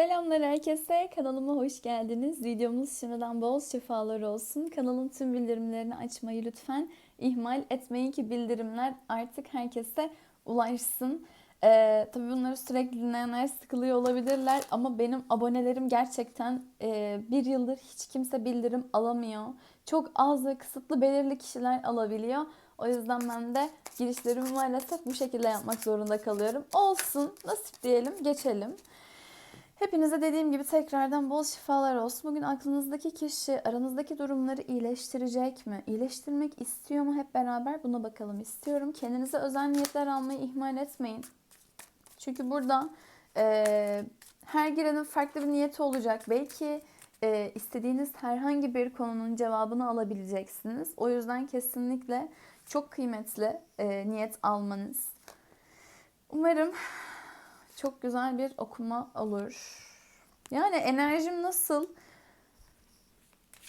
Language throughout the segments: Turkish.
Selamlar herkese. Kanalıma hoş geldiniz. Videomuz şimdiden bol şifalar olsun. Kanalın tüm bildirimlerini açmayı lütfen ihmal etmeyin ki bildirimler artık herkese ulaşsın. Ee, tabii bunları sürekli dinleyenler sıkılıyor olabilirler ama benim abonelerim gerçekten e, bir yıldır hiç kimse bildirim alamıyor. Çok az ve kısıtlı belirli kişiler alabiliyor. O yüzden ben de girişlerimi maalesef bu şekilde yapmak zorunda kalıyorum. Olsun, nasip diyelim, geçelim. Hepinize dediğim gibi tekrardan bol şifalar olsun. Bugün aklınızdaki kişi aranızdaki durumları iyileştirecek mi? İyileştirmek istiyor mu? Hep beraber buna bakalım istiyorum. Kendinize özel niyetler almayı ihmal etmeyin. Çünkü burada e, her girenin farklı bir niyeti olacak. Belki e, istediğiniz herhangi bir konunun cevabını alabileceksiniz. O yüzden kesinlikle çok kıymetli e, niyet almanız. Umarım çok güzel bir okuma olur. Yani enerjim nasıl?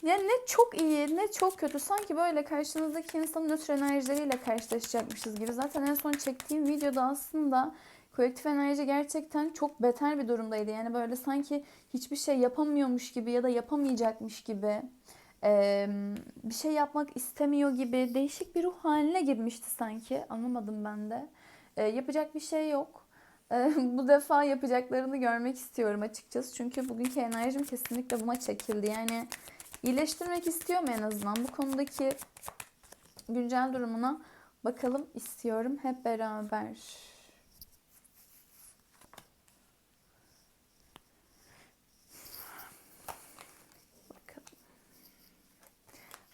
Yani ne çok iyi ne çok kötü. Sanki böyle karşınızdaki insanın nötr enerjileriyle karşılaşacakmışız gibi. Zaten en son çektiğim videoda aslında kolektif enerji gerçekten çok beter bir durumdaydı. Yani böyle sanki hiçbir şey yapamıyormuş gibi ya da yapamayacakmış gibi bir şey yapmak istemiyor gibi değişik bir ruh haline girmişti sanki. Anlamadım ben de. Yapacak bir şey yok. Bu defa yapacaklarını görmek istiyorum açıkçası. Çünkü bugünkü enerjim kesinlikle buna çekildi. Yani iyileştirmek istiyorum en azından. Bu konudaki güncel durumuna bakalım istiyorum hep beraber.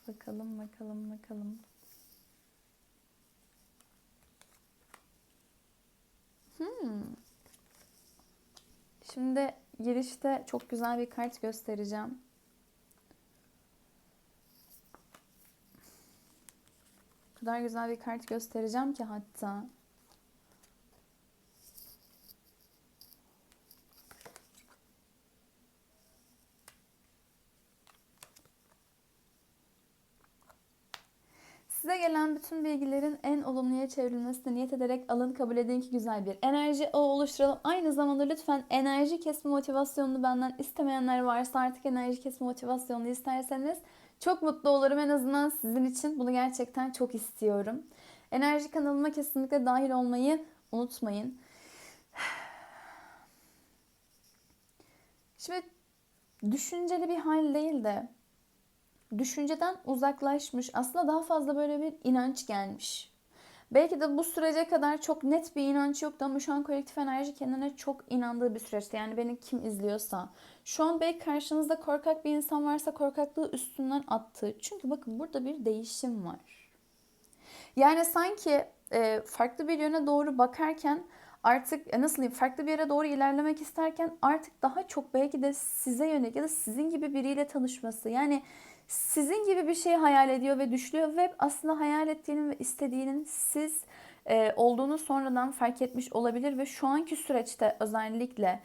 Bakalım, bakalım, bakalım. Hmm. Şimdi girişte çok güzel bir kart göstereceğim. O kadar güzel bir kart göstereceğim ki hatta. Size gelen bütün bilgilerin en olumluya çevrilmesine niyet ederek alın kabul edin ki güzel bir enerji o oluşturalım. Aynı zamanda lütfen enerji kesme motivasyonunu benden istemeyenler varsa artık enerji kesme motivasyonunu isterseniz çok mutlu olurum en azından sizin için. Bunu gerçekten çok istiyorum. Enerji kanalıma kesinlikle dahil olmayı unutmayın. Şimdi düşünceli bir hal değil de düşünceden uzaklaşmış. Aslında daha fazla böyle bir inanç gelmiş. Belki de bu sürece kadar çok net bir inanç yoktu ama şu an kolektif enerji kendine çok inandığı bir süreçte. Yani beni kim izliyorsa. Şu an belki karşınızda korkak bir insan varsa korkaklığı üstünden attı. Çünkü bakın burada bir değişim var. Yani sanki e, farklı bir yöne doğru bakarken artık e, nasıl diyeyim farklı bir yere doğru ilerlemek isterken artık daha çok belki de size yönelik ya da sizin gibi biriyle tanışması. Yani sizin gibi bir şey hayal ediyor ve düşlüyor ve aslında hayal ettiğinin ve istediğinin siz e, olduğunu sonradan fark etmiş olabilir ve şu anki süreçte özellikle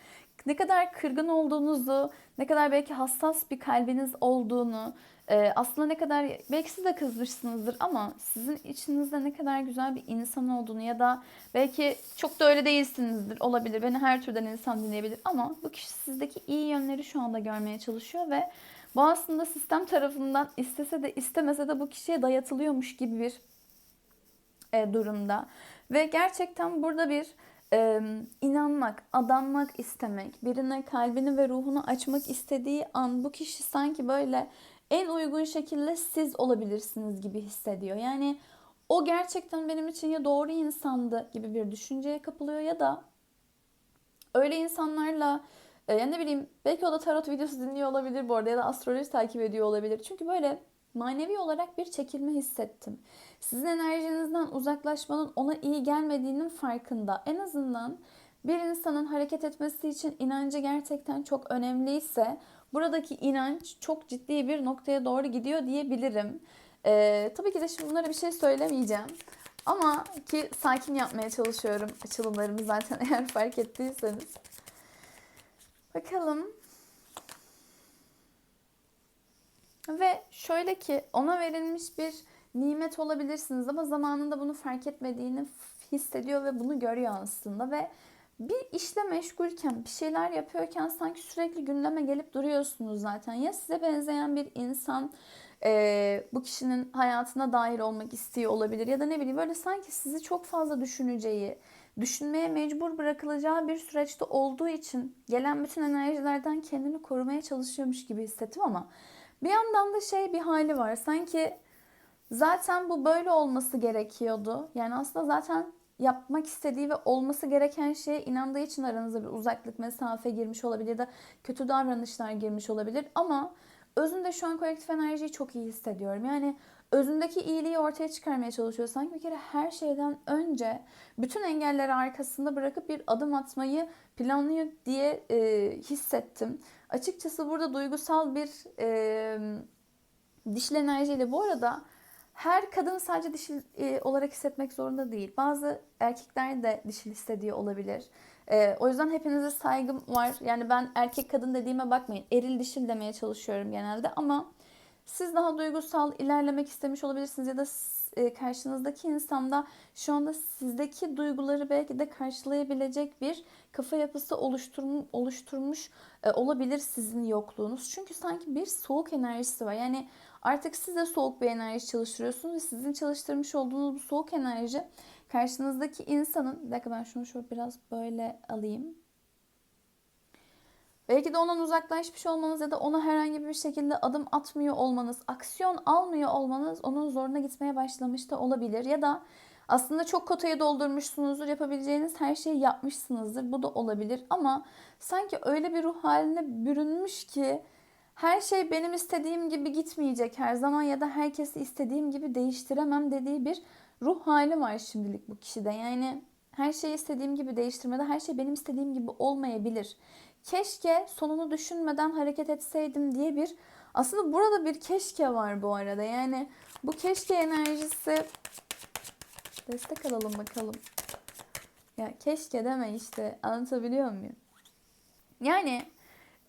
ne kadar kırgın olduğunuzu, ne kadar belki hassas bir kalbiniz olduğunu, e, aslında ne kadar belki siz de kızmışsınızdır ama sizin içinizde ne kadar güzel bir insan olduğunu ya da belki çok da öyle değilsinizdir olabilir. Beni her türden insan dinleyebilir ama bu kişi sizdeki iyi yönleri şu anda görmeye çalışıyor ve bu aslında sistem tarafından istese de istemese de bu kişiye dayatılıyormuş gibi bir e, durumda. Ve gerçekten burada bir e, inanmak, adanmak istemek, birine kalbini ve ruhunu açmak istediği an bu kişi sanki böyle en uygun şekilde siz olabilirsiniz gibi hissediyor. Yani o gerçekten benim için ya doğru insandı gibi bir düşünceye kapılıyor ya da öyle insanlarla e, yani ne bileyim belki o da tarot videosu dinliyor olabilir bu arada ya da astroloji takip ediyor olabilir. Çünkü böyle manevi olarak bir çekilme hissettim. Sizin enerjinizden uzaklaşmanın ona iyi gelmediğinin farkında. En azından bir insanın hareket etmesi için inancı gerçekten çok önemliyse buradaki inanç çok ciddi bir noktaya doğru gidiyor diyebilirim. Ee, tabii ki de şimdi bunlara bir şey söylemeyeceğim. Ama ki sakin yapmaya çalışıyorum açılımlarımı zaten eğer fark ettiyseniz. Bakalım. Ve şöyle ki ona verilmiş bir nimet olabilirsiniz ama zamanında bunu fark etmediğini hissediyor ve bunu görüyor aslında ve bir işle meşgulken, bir şeyler yapıyorken sanki sürekli gündeme gelip duruyorsunuz zaten. Ya size benzeyen bir insan e, bu kişinin hayatına dahil olmak istiyor olabilir ya da ne bileyim böyle sanki sizi çok fazla düşüneceği, düşünmeye mecbur bırakılacağı bir süreçte olduğu için gelen bütün enerjilerden kendini korumaya çalışıyormuş gibi hissettim ama bir yandan da şey bir hali var. Sanki zaten bu böyle olması gerekiyordu. Yani aslında zaten yapmak istediği ve olması gereken şeye inandığı için aranıza bir uzaklık, mesafe girmiş olabilir ya da kötü davranışlar girmiş olabilir. Ama özünde şu an kolektif enerjiyi çok iyi hissediyorum. Yani özündeki iyiliği ortaya çıkarmaya çalışıyor. Sanki bir kere her şeyden önce bütün engelleri arkasında bırakıp bir adım atmayı planlıyor diye e, hissettim. Açıkçası burada duygusal bir e, dişil enerjiyle bu arada her kadın sadece dişil e, olarak hissetmek zorunda değil. Bazı erkekler de dişil hissediyor olabilir. E, o yüzden hepinize saygım var. Yani ben erkek kadın dediğime bakmayın. Eril dişil demeye çalışıyorum genelde ama siz daha duygusal ilerlemek istemiş olabilirsiniz ya da e, karşınızdaki insanda şu anda sizdeki duyguları belki de karşılayabilecek bir kafa yapısı oluşturmuş, oluşturmuş e, olabilir sizin yokluğunuz. Çünkü sanki bir soğuk enerjisi var. Yani artık siz de soğuk bir enerji çalıştırıyorsunuz ve sizin çalıştırmış olduğunuz bu soğuk enerji karşınızdaki insanın bir dakika ben şunu şöyle biraz böyle alayım. Belki de ondan uzaklaşmış olmanız ya da ona herhangi bir şekilde adım atmıyor olmanız, aksiyon almıyor olmanız onun zoruna gitmeye başlamış da olabilir. Ya da aslında çok kotayı doldurmuşsunuzdur, yapabileceğiniz her şeyi yapmışsınızdır. Bu da olabilir ama sanki öyle bir ruh haline bürünmüş ki her şey benim istediğim gibi gitmeyecek her zaman ya da herkesi istediğim gibi değiştiremem dediği bir ruh hali var şimdilik bu kişide. Yani her şeyi istediğim gibi değiştirmede her şey benim istediğim gibi olmayabilir keşke sonunu düşünmeden hareket etseydim diye bir aslında burada bir keşke var bu arada. Yani bu keşke enerjisi destek alalım bakalım. Ya keşke deme işte anlatabiliyor muyum? Yani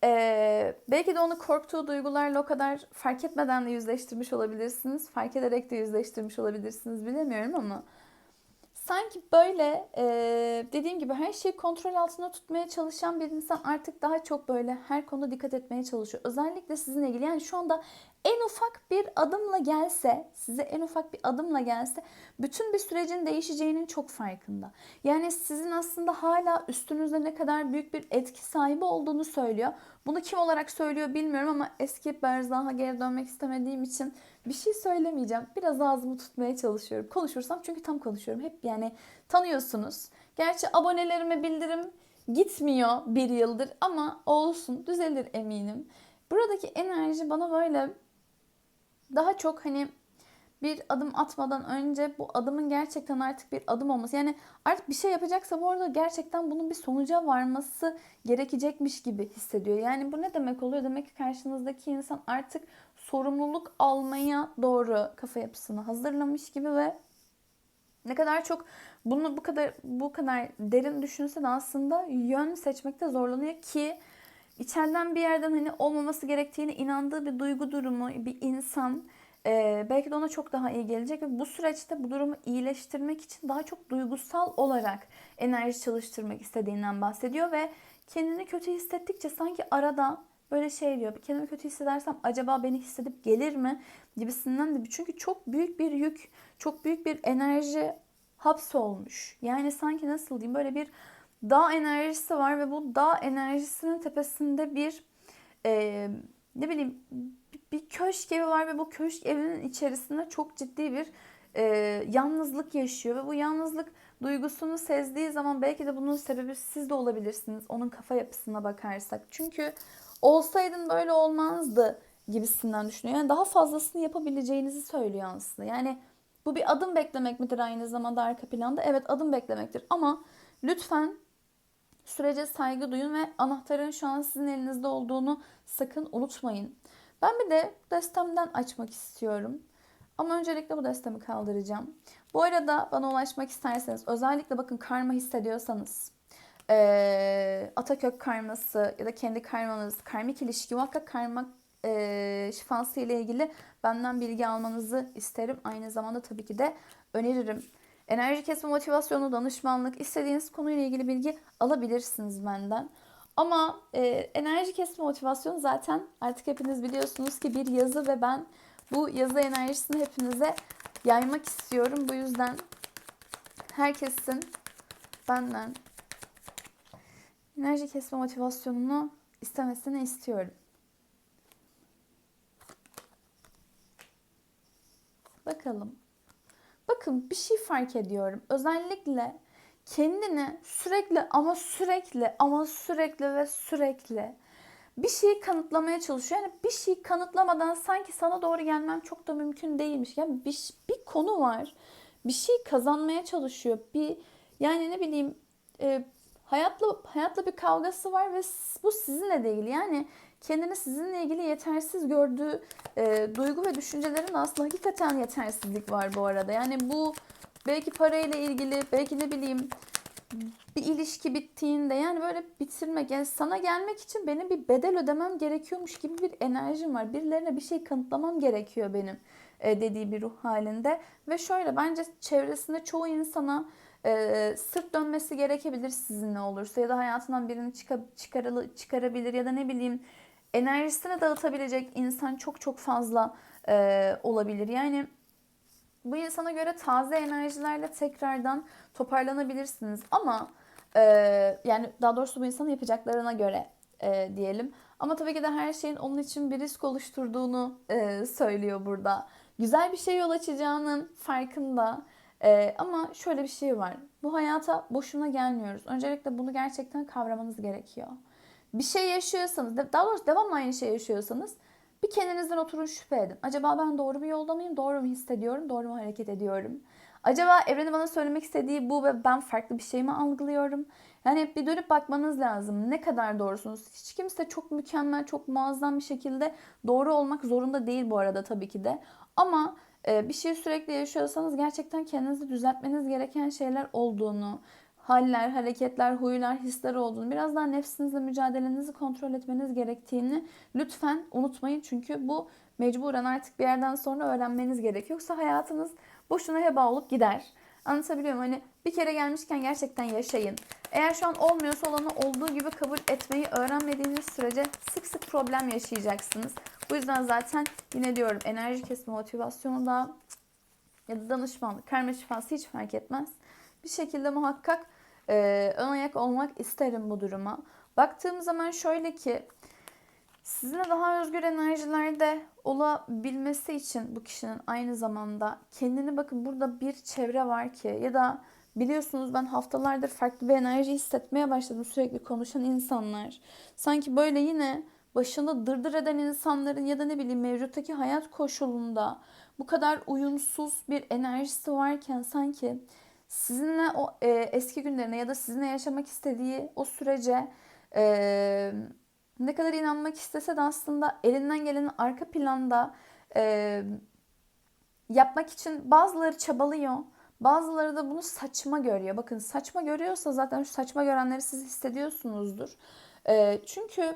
ee, belki de onu korktuğu duygularla o kadar fark etmeden de yüzleştirmiş olabilirsiniz. Fark ederek de yüzleştirmiş olabilirsiniz bilemiyorum ama sanki böyle e, dediğim gibi her şeyi kontrol altında tutmaya çalışan bir insan artık daha çok böyle her konuda dikkat etmeye çalışıyor. Özellikle sizinle ilgili yani şu anda en ufak bir adımla gelse, size en ufak bir adımla gelse bütün bir sürecin değişeceğinin çok farkında. Yani sizin aslında hala üstünüzde ne kadar büyük bir etki sahibi olduğunu söylüyor. Bunu kim olarak söylüyor bilmiyorum ama eski Berzaha geri dönmek istemediğim için bir şey söylemeyeceğim. Biraz ağzımı tutmaya çalışıyorum. Konuşursam çünkü tam konuşuyorum. Hep yani tanıyorsunuz. Gerçi abonelerime bildirim gitmiyor bir yıldır ama olsun düzelir eminim. Buradaki enerji bana böyle daha çok hani bir adım atmadan önce bu adımın gerçekten artık bir adım olması. Yani artık bir şey yapacaksa bu arada gerçekten bunun bir sonuca varması gerekecekmiş gibi hissediyor. Yani bu ne demek oluyor? Demek ki karşınızdaki insan artık sorumluluk almaya doğru kafa yapısını hazırlamış gibi ve ne kadar çok bunu bu kadar bu kadar derin düşünse de aslında yön seçmekte zorlanıyor ki içeriden bir yerden hani olmaması gerektiğine inandığı bir duygu durumu, bir insan e, belki de ona çok daha iyi gelecek ve bu süreçte bu durumu iyileştirmek için daha çok duygusal olarak enerji çalıştırmak istediğinden bahsediyor ve kendini kötü hissettikçe sanki arada böyle şey diyor. Kendimi kötü hissedersem acaba beni hissedip gelir mi gibisinden de çünkü çok büyük bir yük, çok büyük bir enerji hapsolmuş. Yani sanki nasıl diyeyim böyle bir dağ enerjisi var ve bu dağ enerjisinin tepesinde bir e, ne bileyim bir köşk evi var ve bu köşk evinin içerisinde çok ciddi bir e, yalnızlık yaşıyor ve bu yalnızlık duygusunu sezdiği zaman belki de bunun sebebi siz de olabilirsiniz onun kafa yapısına bakarsak. Çünkü olsaydın böyle olmazdı gibisinden düşünüyor. Yani daha fazlasını yapabileceğinizi söylüyor aslında. Yani bu bir adım beklemek midir aynı zamanda arka planda? Evet adım beklemektir ama lütfen sürece saygı duyun ve anahtarın şu an sizin elinizde olduğunu sakın unutmayın. Ben bir de destemden açmak istiyorum. Ama öncelikle bu destemi kaldıracağım. Bu arada bana ulaşmak isterseniz özellikle bakın karma hissediyorsanız e, Atakök karması ya da kendi karmanız, karmik ilişki muhakkak karma e, şifası ile ilgili benden bilgi almanızı isterim. Aynı zamanda tabii ki de öneririm. Enerji kesme motivasyonu, danışmanlık, istediğiniz konuyla ilgili bilgi alabilirsiniz benden. Ama e, enerji kesme motivasyonu zaten artık hepiniz biliyorsunuz ki bir yazı ve ben bu yazı enerjisini hepinize yaymak istiyorum. Bu yüzden herkesin benden enerji kesme motivasyonunu istemesini istiyorum. Bakalım. Bakın bir şey fark ediyorum. Özellikle kendini sürekli ama sürekli ama sürekli ve sürekli bir şeyi kanıtlamaya çalışıyor. Yani bir şeyi kanıtlamadan sanki sana doğru gelmem çok da mümkün değilmiş. Yani bir, bir konu var. Bir şey kazanmaya çalışıyor. Bir yani ne bileyim e, hayatla hayatla bir kavgası var ve bu sizinle de ilgili. Yani kendini sizinle ilgili yetersiz gördüğü e, duygu ve düşüncelerin aslında hakikaten yetersizlik var bu arada. Yani bu belki parayla ilgili, belki ne bileyim bir ilişki bittiğinde yani böyle bitirmek yani sana gelmek için benim bir bedel ödemem gerekiyormuş gibi bir enerjim var. Birilerine bir şey kanıtlamam gerekiyor benim e, dediği bir ruh halinde. Ve şöyle bence çevresinde çoğu insana e, sırt dönmesi gerekebilir sizinle olursa ya da hayatından birini çıkar, çıkaralı, çıkarabilir ya da ne bileyim enerjisini dağıtabilecek insan çok çok fazla e, olabilir. Yani bu insana göre taze enerjilerle tekrardan toparlanabilirsiniz. Ama e, yani daha doğrusu bu insanın yapacaklarına göre e, diyelim. Ama tabii ki de her şeyin onun için bir risk oluşturduğunu e, söylüyor burada. Güzel bir şey yol açacağının farkında. E, ama şöyle bir şey var. Bu hayata boşuna gelmiyoruz. Öncelikle bunu gerçekten kavramanız gerekiyor. Bir şey yaşıyorsanız, daha doğrusu devamlı aynı şey yaşıyorsanız bir kendinizden oturun şüphe edin. Acaba ben doğru bir yolda mıyım? Doğru mu hissediyorum? Doğru mu hareket ediyorum? Acaba evrenin bana söylemek istediği bu ve ben farklı bir şey mi algılıyorum? Yani bir dönüp bakmanız lazım. Ne kadar doğrusunuz? Hiç kimse çok mükemmel, çok muazzam bir şekilde doğru olmak zorunda değil bu arada tabii ki de. Ama bir şey sürekli yaşıyorsanız gerçekten kendinizi düzeltmeniz gereken şeyler olduğunu, haller, hareketler, huylar, hisler olduğunu, biraz daha nefsinizle mücadelenizi kontrol etmeniz gerektiğini lütfen unutmayın. Çünkü bu mecburen artık bir yerden sonra öğrenmeniz gerek. Yoksa hayatınız boşuna heba olup gider. Anlatabiliyor muyum? Hani bir kere gelmişken gerçekten yaşayın. Eğer şu an olmuyorsa olanı olduğu gibi kabul etmeyi öğrenmediğiniz sürece sık sık problem yaşayacaksınız. Bu yüzden zaten yine diyorum enerji kesme motivasyonu da ya da danışmanlık, karma şifası hiç fark etmez. Bir şekilde muhakkak e, ön ayak olmak isterim bu duruma. Baktığım zaman şöyle ki sizinle daha özgür enerjilerde olabilmesi için bu kişinin aynı zamanda kendini bakın burada bir çevre var ki ya da biliyorsunuz ben haftalardır farklı bir enerji hissetmeye başladım sürekli konuşan insanlar. Sanki böyle yine başında dırdır eden insanların ya da ne bileyim mevcuttaki hayat koşulunda bu kadar uyumsuz bir enerjisi varken sanki sizinle o e, eski günlerine ya da sizinle yaşamak istediği o sürece e, ne kadar inanmak istese de aslında elinden gelenin arka planda e, yapmak için bazıları çabalıyor. Bazıları da bunu saçma görüyor. Bakın saçma görüyorsa zaten şu saçma görenleri siz hissediyorsunuzdur. E, çünkü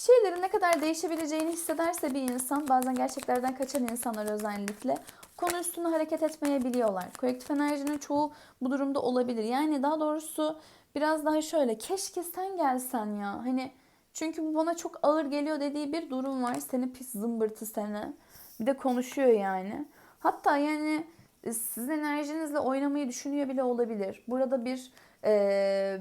bir şeylerin ne kadar değişebileceğini hissederse bir insan, bazen gerçeklerden kaçan insanlar özellikle, konu üstünde hareket etmeyebiliyorlar. Kolektif enerjinin çoğu bu durumda olabilir. Yani daha doğrusu biraz daha şöyle keşke sen gelsen ya. Hani çünkü bu bana çok ağır geliyor dediği bir durum var. Seni pis zımbırtı seni. Bir de konuşuyor yani. Hatta yani e, sizin enerjinizle oynamayı düşünüyor bile olabilir. Burada bir e,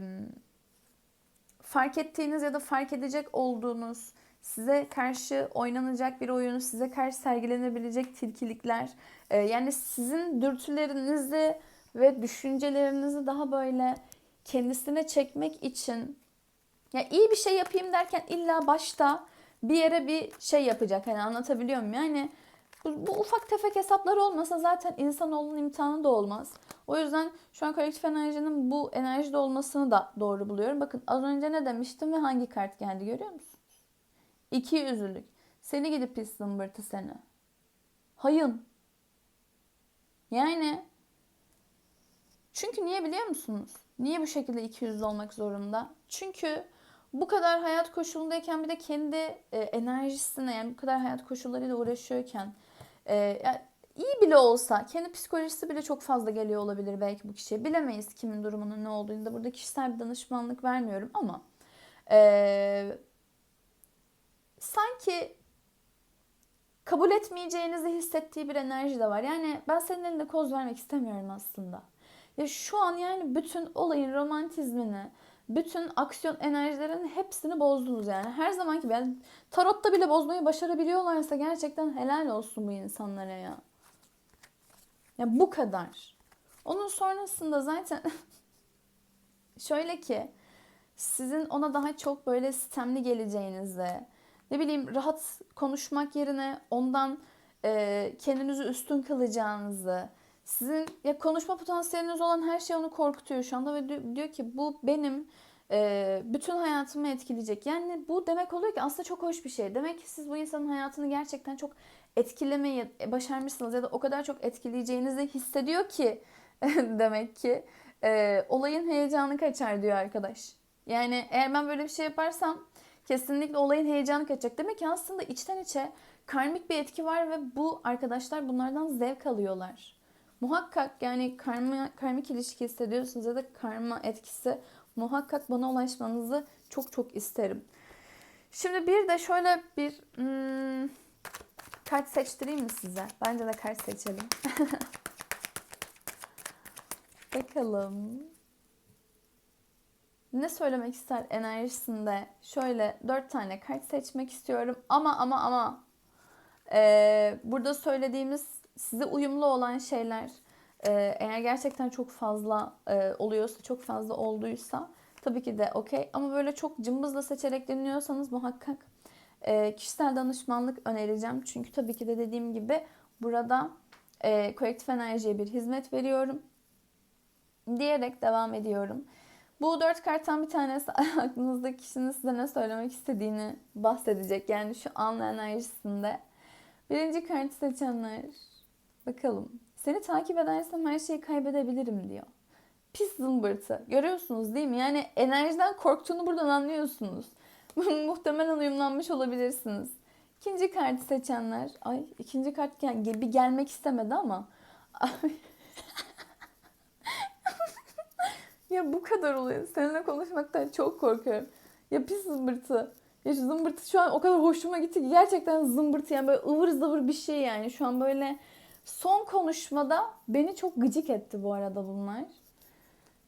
fark ettiğiniz ya da fark edecek olduğunuz size karşı oynanacak bir oyunu, size karşı sergilenebilecek tilkilikler. E, yani sizin dürtülerinizi ve düşüncelerinizi daha böyle kendisine çekmek için ya iyi bir şey yapayım derken illa başta bir yere bir şey yapacak. Hani anlatabiliyor muyum? Yani bu, bu ufak tefek hesaplar olmasa zaten insanoğlunun imtihanı da olmaz. O yüzden şu an kolektif enerjinin bu enerjide olmasını da doğru buluyorum. Bakın az önce ne demiştim ve hangi kart geldi görüyor musunuz? İki yüzlülük. Seni gidip pis zımbırtı seni. Hayın. Yani çünkü niye biliyor musunuz? Niye bu şekilde iki yüzlü olmak zorunda? Çünkü bu kadar hayat koşulundayken bir de kendi e, enerjisine yani bu kadar hayat koşullarıyla uğraşıyorken e, iyi bile olsa kendi psikolojisi bile çok fazla geliyor olabilir belki bu kişiye. Bilemeyiz kimin durumunun ne olduğunu da burada kişisel bir danışmanlık vermiyorum ama ee, sanki kabul etmeyeceğinizi hissettiği bir enerji de var. Yani ben senin elinde koz vermek istemiyorum aslında. Ya şu an yani bütün olayın romantizmini, bütün aksiyon enerjilerin hepsini bozdunuz yani. Her zamanki yani tarotta bile bozmayı başarabiliyorlarsa gerçekten helal olsun bu insanlara ya. Ya bu kadar. Onun sonrasında zaten şöyle ki sizin ona daha çok böyle sistemli geleceğinizi, ne bileyim rahat konuşmak yerine ondan e, kendinizi üstün kılacağınızı, sizin ya konuşma potansiyeliniz olan her şey onu korkutuyor şu anda ve diyor, ki bu benim e, bütün hayatımı etkileyecek. Yani bu demek oluyor ki aslında çok hoş bir şey. Demek ki siz bu insanın hayatını gerçekten çok etkilemeyi başarmışsınız ya da o kadar çok etkileyeceğinizi hissediyor ki demek ki e, olayın heyecanı kaçar diyor arkadaş. Yani eğer ben böyle bir şey yaparsam kesinlikle olayın heyecanı kaçacak. Demek ki aslında içten içe karmik bir etki var ve bu arkadaşlar bunlardan zevk alıyorlar. Muhakkak yani karma, karmik ilişki hissediyorsunuz ya da karma etkisi muhakkak bana ulaşmanızı çok çok isterim. Şimdi bir de şöyle bir hmm, kart seçtireyim mi size? Bence de kart seçelim. Bakalım. Ne söylemek ister enerjisinde? Şöyle dört tane kart seçmek istiyorum. Ama ama ama ee, burada söylediğimiz size uyumlu olan şeyler e, eğer gerçekten çok fazla e, oluyorsa, çok fazla olduysa tabii ki de okey. Ama böyle çok cımbızla seçerek dinliyorsanız muhakkak e, kişisel danışmanlık önereceğim. Çünkü tabii ki de dediğim gibi burada e, kolektif enerjiye bir hizmet veriyorum diyerek devam ediyorum. Bu dört karttan bir tanesi aklınızdaki kişinin size ne söylemek istediğini bahsedecek. Yani şu an enerjisinde. Birinci kartı seçenler. Bakalım. Seni takip edersem her şeyi kaybedebilirim diyor. Pis zımbırtı. Görüyorsunuz değil mi? Yani enerjiden korktuğunu buradan anlıyorsunuz. Muhtemelen uyumlanmış olabilirsiniz. İkinci kartı seçenler. Ay ikinci kart gel bir gelmek istemedi ama. ya bu kadar oluyor. Seninle konuşmaktan çok korkuyorum. Ya pis zımbırtı. Ya şu zımbırtı şu an o kadar hoşuma gitti ki gerçekten zımbırtı yani böyle ıvır zıvır bir şey yani. Şu an böyle son konuşmada beni çok gıcık etti bu arada bunlar.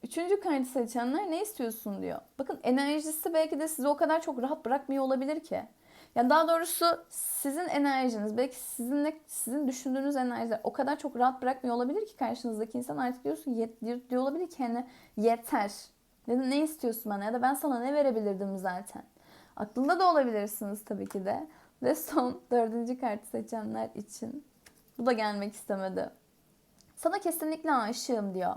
Üçüncü kartı seçenler ne istiyorsun diyor. Bakın enerjisi belki de sizi o kadar çok rahat bırakmıyor olabilir ki. Yani daha doğrusu sizin enerjiniz, belki sizinle sizin düşündüğünüz enerjiler o kadar çok rahat bırakmıyor olabilir ki karşınızdaki insan artık diyorsun yet, diyor olabilir ki hani yeter. Da ne istiyorsun bana ya da ben sana ne verebilirdim zaten. Aklında da olabilirsiniz tabii ki de. Ve son dördüncü kartı seçenler için bu da gelmek istemedi. Sana kesinlikle aşığım diyor.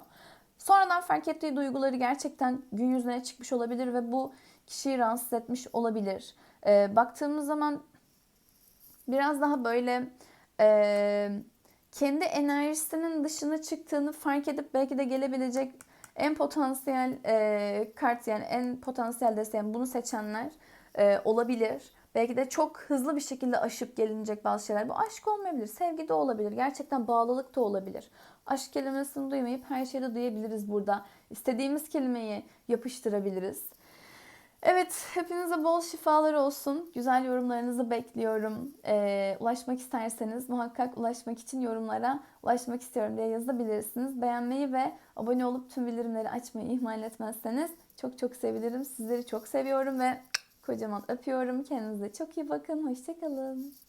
Sonradan fark ettiği duyguları gerçekten gün yüzüne çıkmış olabilir ve bu kişiyi rahatsız etmiş olabilir. Ee, baktığımız zaman biraz daha böyle e, kendi enerjisinin dışına çıktığını fark edip belki de gelebilecek en potansiyel e, kart yani en potansiyel desem bunu seçenler e, olabilir. Belki de çok hızlı bir şekilde aşıp gelinecek bazı şeyler. Bu aşk olmayabilir, sevgi de olabilir, gerçekten bağlılık da olabilir. Aşk kelimesini duymayıp her şeyi de duyabiliriz burada. İstediğimiz kelimeyi yapıştırabiliriz. Evet, hepinize bol şifalar olsun. Güzel yorumlarınızı bekliyorum. Ee, ulaşmak isterseniz muhakkak ulaşmak için yorumlara ulaşmak istiyorum diye yazabilirsiniz. Beğenmeyi ve abone olup tüm bildirimleri açmayı ihmal etmezseniz çok çok sevinirim. Sizleri çok seviyorum ve kocaman öpüyorum. Kendinize çok iyi bakın. Hoşçakalın.